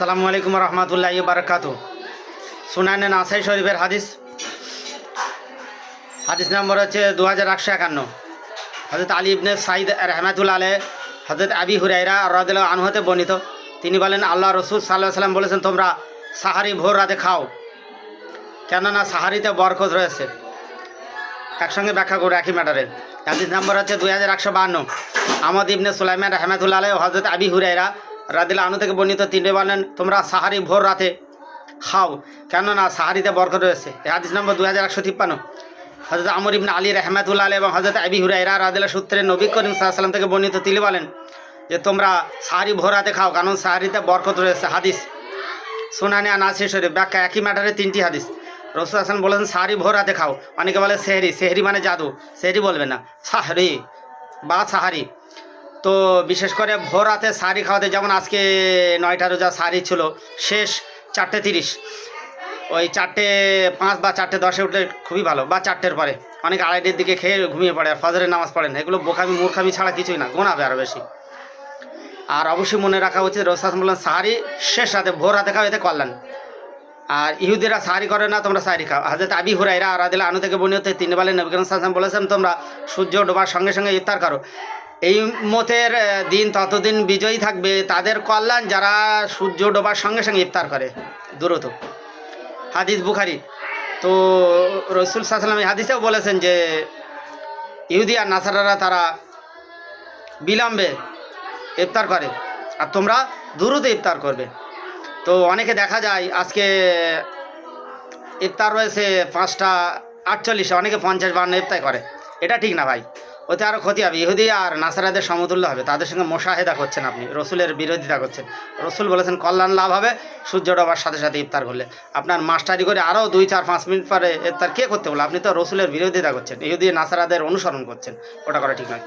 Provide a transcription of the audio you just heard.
আসসালামু আলাইকুম রহমতুল্লাহ বারকাত সুনানে নাসাই শরীফের হাদিস। হাদিস নম্বর হচ্ছে দু হাজার একশো একান্ন। হজরত আলী ইবনে সাইদ রহমাতুল আলে হজরত আবি হুরাইরা রদিল আনহতে বর্ণিত। তিনি বলেন, আল্লাহ রসুল সাল্লাহ সাল্লাম বলেছেন, তোমরা সাহারি ভোর রাতে খাও। কেননা সাহারিতে বরকত রয়েছে। একসঙ্গে ব্যাখ্যা করো একই ম্যাটারে। হাদিস নম্বর হচ্ছে দুই হাজার একশো বাহান্ন। আমদ ইবনে সুলাইমান রহমাতুল্লাহ আলহ হজরত আবি হুরাইরা রাদিল্লা আনু থেকে বর্ণিত তিনি বলেন তোমরা সাহারি ভোর রাতে খাও। কেননা সাহারিতে বরকত রয়েছে। হাদিস নম্বর দুই হাজার একশো তিপ্পান্ন। হজরত আমর ইবনে আলী রহমাতুল্লাহ আলহ এবং হজরত আবি হুরাইরা রাদিল্লা সূত্রে নবী করিম সাল্লাম থেকে বর্ণিত তিনি বলেন যে, তোমরা সাহারি ভোর রাতে খাও, কারণ সাহারিতে বরকত রয়েছে। হাদিস সুনানি আনাসি শরীফ, ব্যাখ্যা একই ম্যাটারে তিনটি হাদিস। রসুল হাসান বলেছেন, সাহারি ভোর রাতে খাও। অনেকে বলে সেহরি সেহরি মানে জাদু। সেহরি বলবে না। সাহারি বা সাহারি। তো বিশেষ করে ভোর রাতে শাড়ি খাওয়াতে, যেমন আজকে নয়টা রোজা শাড়ি ছিল, শেষ চারটে তিরিশ। ওই চারটে পাঁচ বা চারটে দশে উঠলে খুবই ভালো, বা চারটের পরে। অনেক আড়াইটের দিকে খেয়ে ঘুমিয়ে পড়ে, আর ফজরের নামাজ পড়েন এগুলো বোকামি, মূর্খামি ছাড়া কিছুই না গোনাবে আরও বেশি। আর অবশ্যই মনে রাখা উচিত রসাস বললেন সাহারি শেষ রাতে, ভোর রাতে খাও এতে কল্যাণ। আর ইহুদিরা সাহারি করে না, তোমরা সাহারি খাও। হাজরত আবি হুরাইরা আর আদিল আনু থেকে বনিয়ত তিনি বলেন নবীন সাল্লাম বলেছেন তোমরা সূর্য ডোবার সঙ্গে সঙ্গে ইফতার করো। এই মতের দিন ততদিন বিজয়ী থাকবে, তাদের কল্যাণ যারা সূর্য ডোবার সঙ্গে সঙ্গে ইফতার করে, দ্রুত। হাদিস বুখারি। তো রসুল এই হাদিসেও বলেছেন যে, ইহুদি আর নাসারারা তারা বিলম্বে ইফতার করে, আর তোমরা দ্রুত ইফতার করবে। তো অনেকে দেখা যায়, আজকে ইফতার রয়েছে পাঁচটা আটচল্লিশে, অনেকে পঞ্চাশ বান্ন ইফতার করে। এটা ঠিক না ভাই। ওতে আরও ক্ষতি হবে। ইহুদি আর নাসারাদের সমতুল্য হবে। তাদের সঙ্গে মোশাহেদা করছেন আপনি, রসুলের বিরোধিতা করছেন। রসুল বলেছেন, কল্যাণ লাভ হবে, সূর্য ডবার সাথে সাথে ইফতার করলে। আপনার মাস্টারি করে আরও দুই, চার, পাঁচ মিনিট পরে ইফতার কে করতে বলে আপনি তো রসুলের বিরোধিতা করছেন, ইহুদি, নাসারাদের অনুসরণ করছেন। ওটা করা ঠিক নয়।